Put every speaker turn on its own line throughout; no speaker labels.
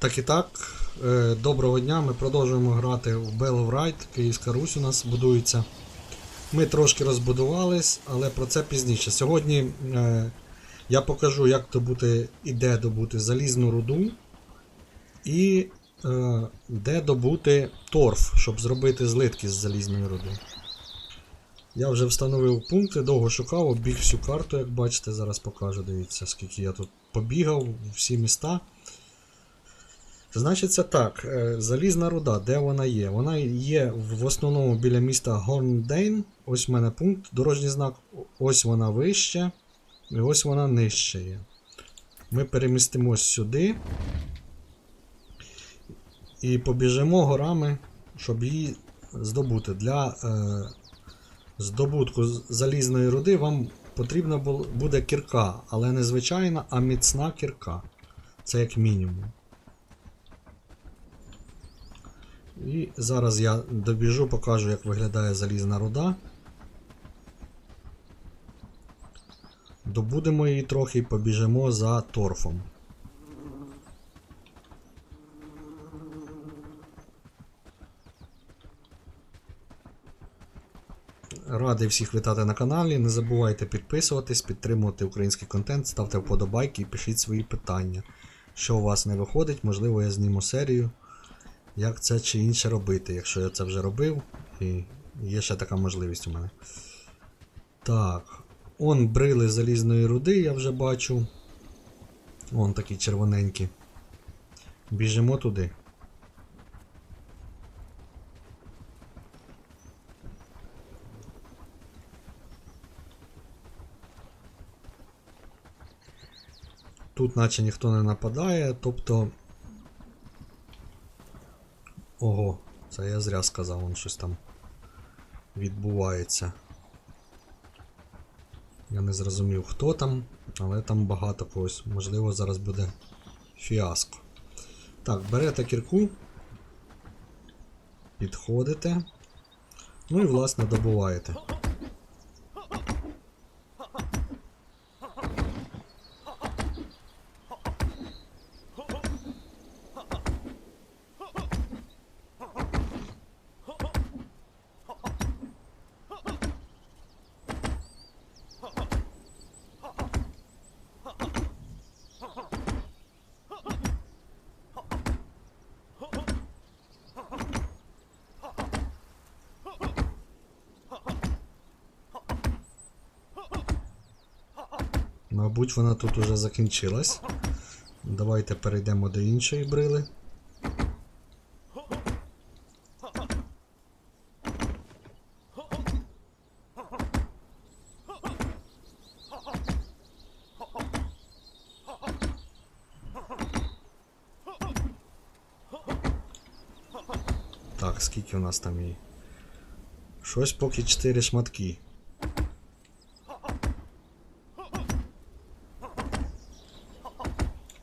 Так і так, е, доброго дня. Ми продовжуємо грати в Bell of Ride. Київська Русь у нас будується. Ми трошки розбудувались, але про це пізніше. Сьогодні е, я покажу, як добути і де добути залізну руду, і е, де добути торф, щоб зробити злитки з залізної руди. Я вже встановив пункти, довго шукав, обіг всю карту, як бачите, зараз покажу. Дивіться, скільки я тут побігав, всі міста. Значить, це так. е, Залізна руда, де вона є? Вона є в основному біля міста Горндейн. Ось в мене пункт, дорожній знак. Ось вона вище. І ось вона нижче є. Ми перемістимось сюди. І побіжимо горами, щоб її здобути. Для е, здобутку залізної руди вам потрібна буде кірка, але не звичайна, а міцна кірка. Це як мінімум. І зараз я добіжу, покажу, як виглядає залізна руда. Добудемо її трохи і побіжимо за торфом. Радий всіх вітати на каналі. Не забувайте підписуватись, підтримувати український контент, ставте вподобайки і пишіть свої питання. Що у вас не виходить, можливо, я зніму серію як це чи інше робити, якщо я це вже робив, і є ще така можливість у мене. Так. Он брили залізної руди, я вже бачу. Вон такі червоненькі. Біжимо туди. Тут наче ніхто не нападає, тобто Ого, це я зря сказав, вон щось там відбувається. Я не зрозумів, хто там, але там багато когось. Можливо, зараз буде фіаско. Так, берете кірку, підходите. Ну і власне добуваєте. Мабуть, вона тут уже закінчилась. Давайте перейдемо до іншої брили. Так, скільки у нас там її? Щось поки 4 шматки.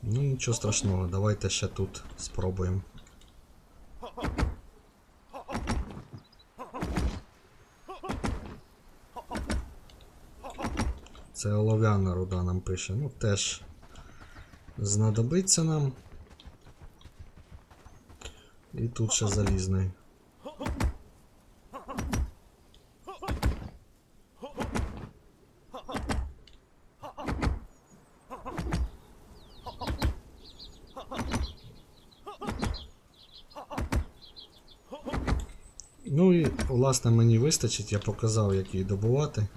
Ну нічого страшного, давайте ще тут спробуємо. Це олов'яна руда нам пише. Ну теж знадобиться нам. І тут ще залізний. Ну і власне мені вистачить, я показав, як її добувати.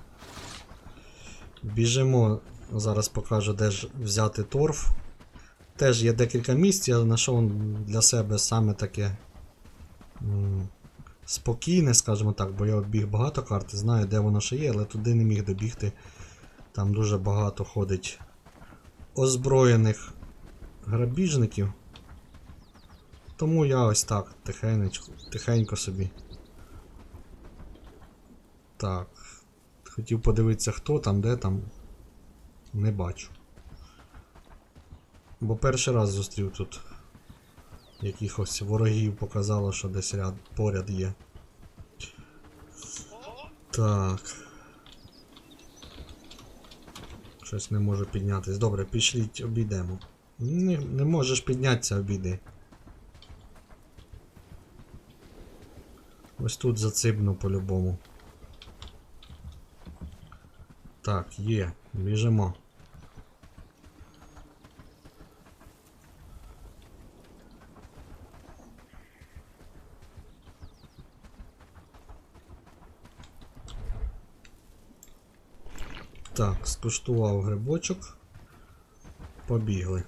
Біжимо, зараз покажу, де ж взяти торф. Теж є декілька місць, я знайшов для себе саме таке спокійне, скажімо так, бо я обіг багато карт, знаю, де воно ще є, але туди не міг добігти. Там дуже багато ходить озброєних грабіжників. Тому я ось так, тихенько, тихенько собі. Так. Хотів подивитися, хто там, де там. Не бачу. Бо перший раз зустрів тут якихось ворогів, показало, що десь ряд поряд є. Так. Щось не можу піднятися. Добре, пішліть, обійдемо. Не, не можеш піднятися, обійди. Ось тут зацибну по-любому. Так, є, біжимо. Так, скуштував грибочок. Побігли.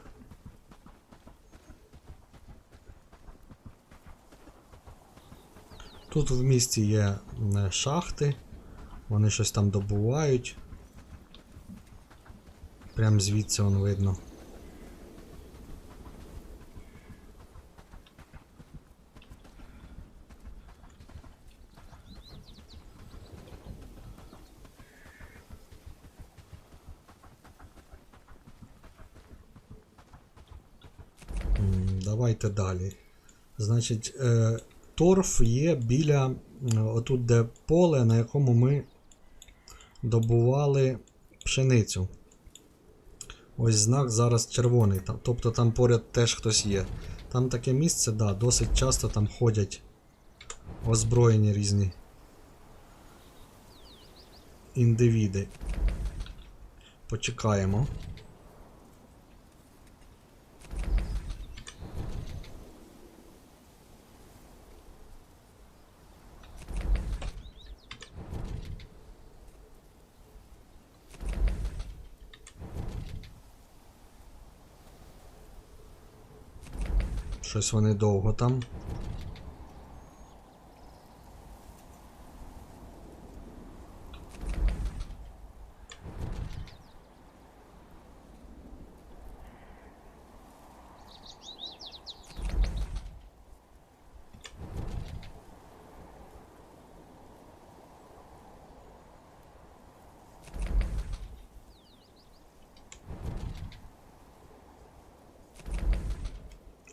Тут в місті є е, шахти, вони щось там добувають. Прям звідси он видно. Давайте далі. Значить, е, торф є біля отут, де поле, на якому ми добували пшеницю. Ось знак зараз червоний. Там, тобто там поряд теж хтось є. Там таке місце, да, досить часто там ходять озброєні різні індивіди. Почекаємо. Щось вони довго там.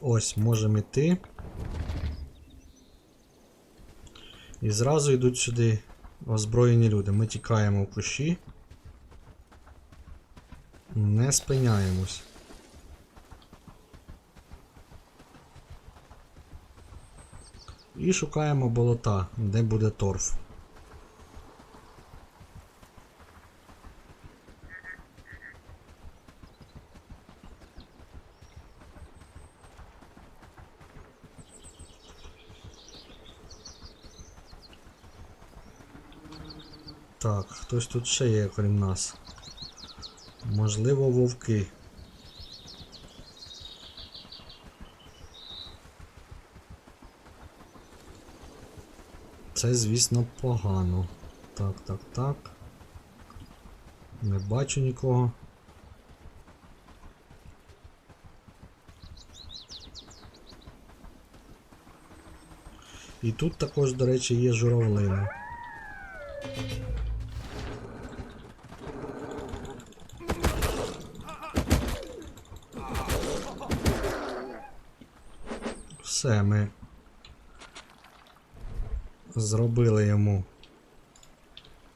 Ось, можемо йти. І зразу йдуть сюди озброєні люди. Ми тікаємо в кущі. Не спиняємось. І шукаємо болота, де буде торф. Так, хтось тут ще є, крім нас. Можливо, вовки. Це, звісно, погано. Так, так, так. Не бачу нікого. І тут також, до речі, є журавлина. Все, ми зробили йому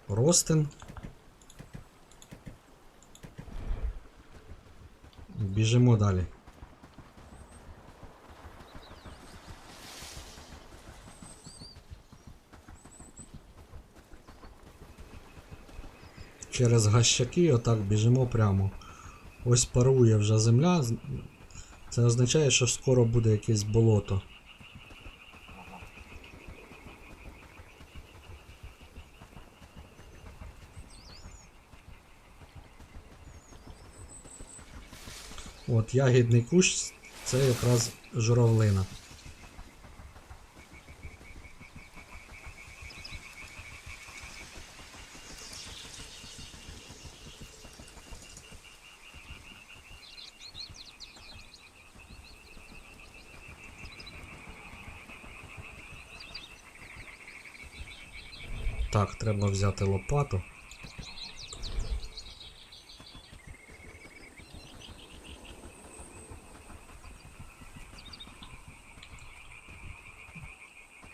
ростин. Біжимо далі. Через гащаки отак біжимо прямо. Ось парує вже земля. Це означає, що скоро буде якесь болото. От ягідний кущ це якраз журавлина. Так, треба взяти лопату.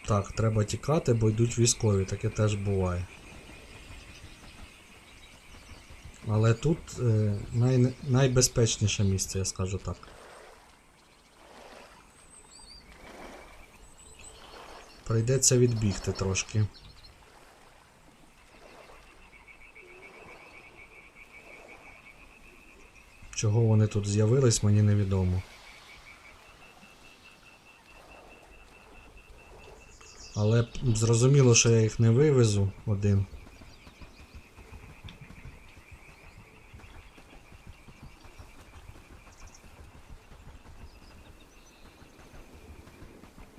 Так, треба тікати, бо йдуть військові, таке теж буває. Але тут е, най, найбезпечніше місце, я скажу так. Прийдеться відбігти трошки. Чого вони тут з'явились, мені невідомо. Але зрозуміло, що я їх не вивезу один.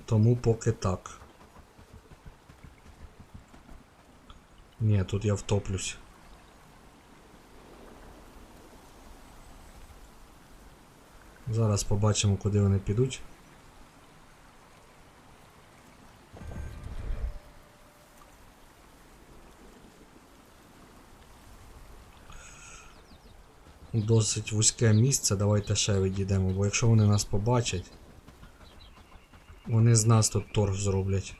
Тому поки так. Ні, тут я втоплюсь. Зараз побачимо, куди вони підуть. Досить вузьке місце, давайте ще відійдемо, бо якщо вони нас побачать, вони з нас тут торг зроблять.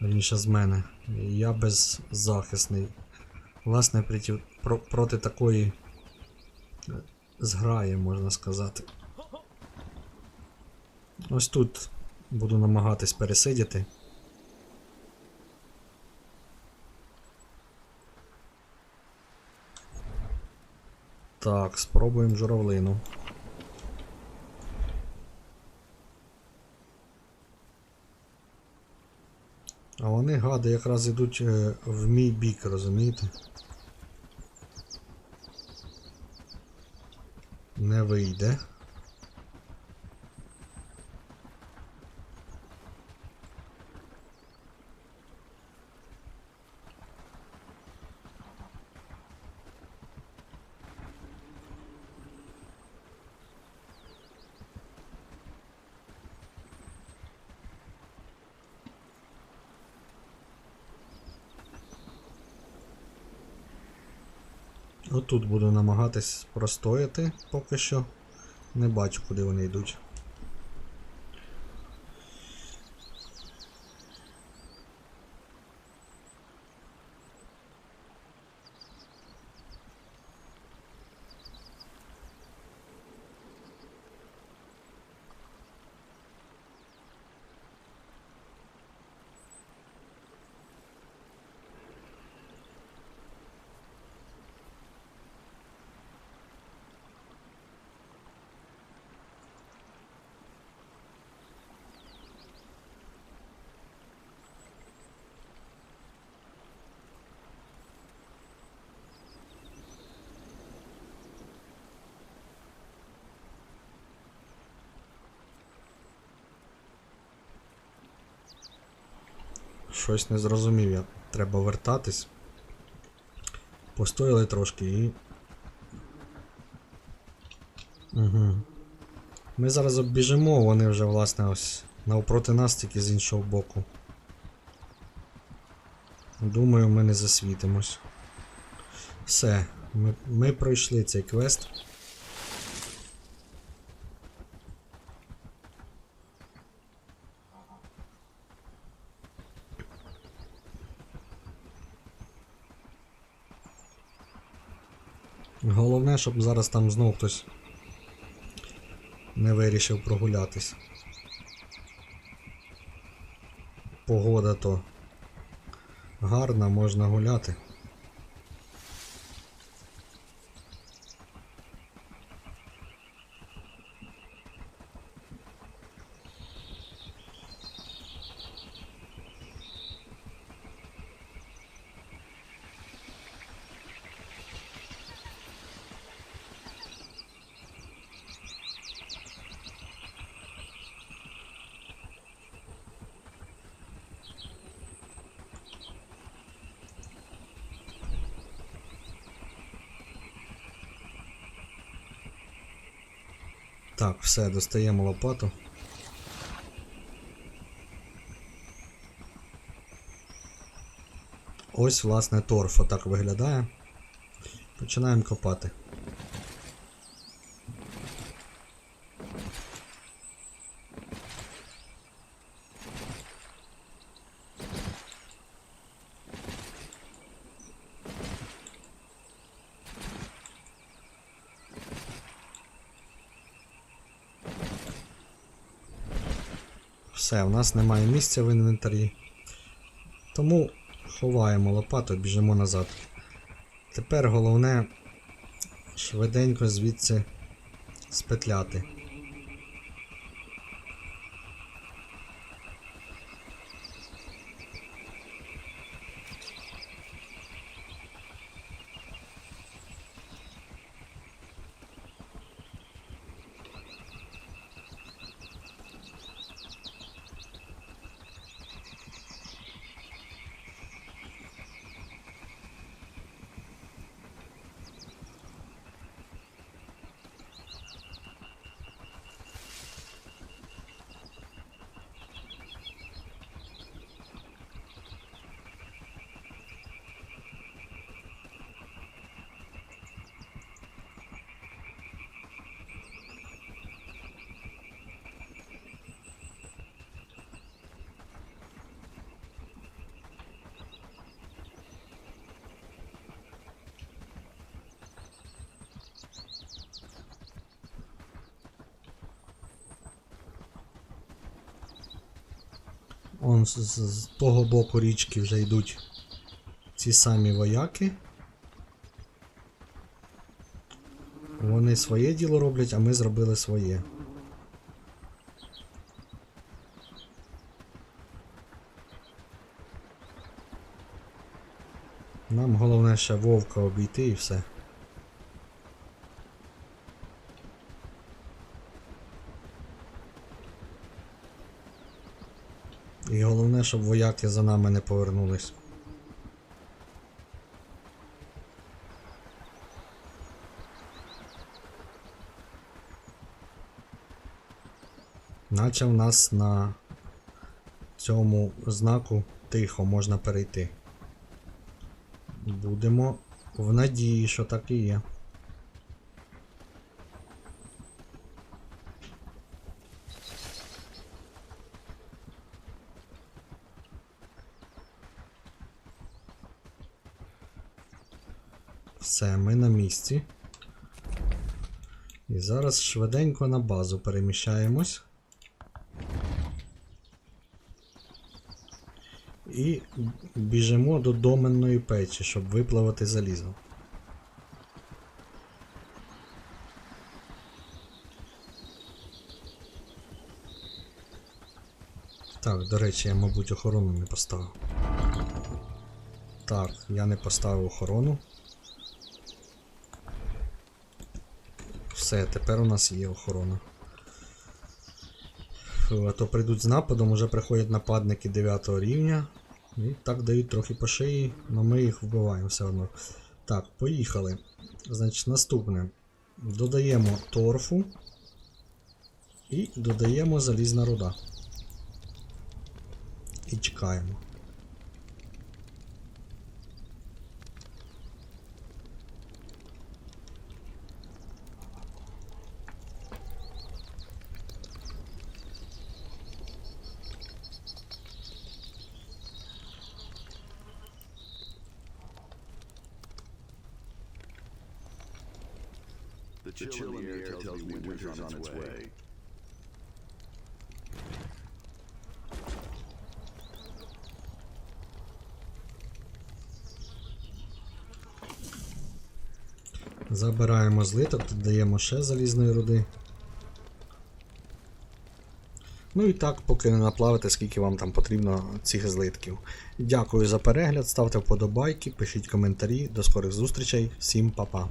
Верніше з мене. Я беззахисний. Власне, проти, такої е, зграї, можна сказати. Ось тут буду намагатись пересидіти. Так, спробуємо журавлину. А вони, гади, якраз ідуть е, в мій бік, розумієте? Не вийде. Отут буду намагатись простояти поки що. Не бачу, куди вони йдуть. Щось не зрозумів я. Треба вертатись. Постояли трошки і. Угу. Ми зараз обіжимо, вони вже, власне, ось навпроти нас тільки з іншого боку. Думаю, ми не засвітимось. Все, ми, ми пройшли цей квест. Головне, щоб зараз там знов хтось не вирішив прогулятись. Погода то гарна, можна гуляти. Так, все, достаємо лопату. Ось, власне, торф отак виглядає. Починаємо копати. Все, у нас немає місця в інвентарі. Тому ховаємо лопату, біжимо назад. Тепер головне швиденько звідси спетляти. Он з, з, з того боку річки вже йдуть ці самі вояки. Вони своє діло роблять, а ми зробили своє. Нам головне ще вовка обійти і все. І головне, щоб вояки за нами не повернулись. Наче в нас на цьому знаку тихо можна перейти. Будемо в надії, що так і є. Все, ми на місці. І зараз швиденько на базу переміщаємось. І біжимо до доменної печі, щоб випливати залізо. Так, до речі, я, мабуть, охорону не поставив. Так, я не поставив охорону. Все, тепер у нас є охорона. А то прийдуть з нападом, уже приходять нападники 9 рівня. І так дають трохи по шиї, але ми їх вбиваємо все одно. Так, поїхали. Значить, наступне. Додаємо торфу і додаємо залізна руда. І чекаємо.
The chill in the air tells me winter's on its way.
Забираємо злиток, додаємо ще залізної руди. Ну і так, поки не наплавите, скільки вам там потрібно цих злитків. Дякую за перегляд, ставте вподобайки, пишіть коментарі. До скорих зустрічей, всім па-па.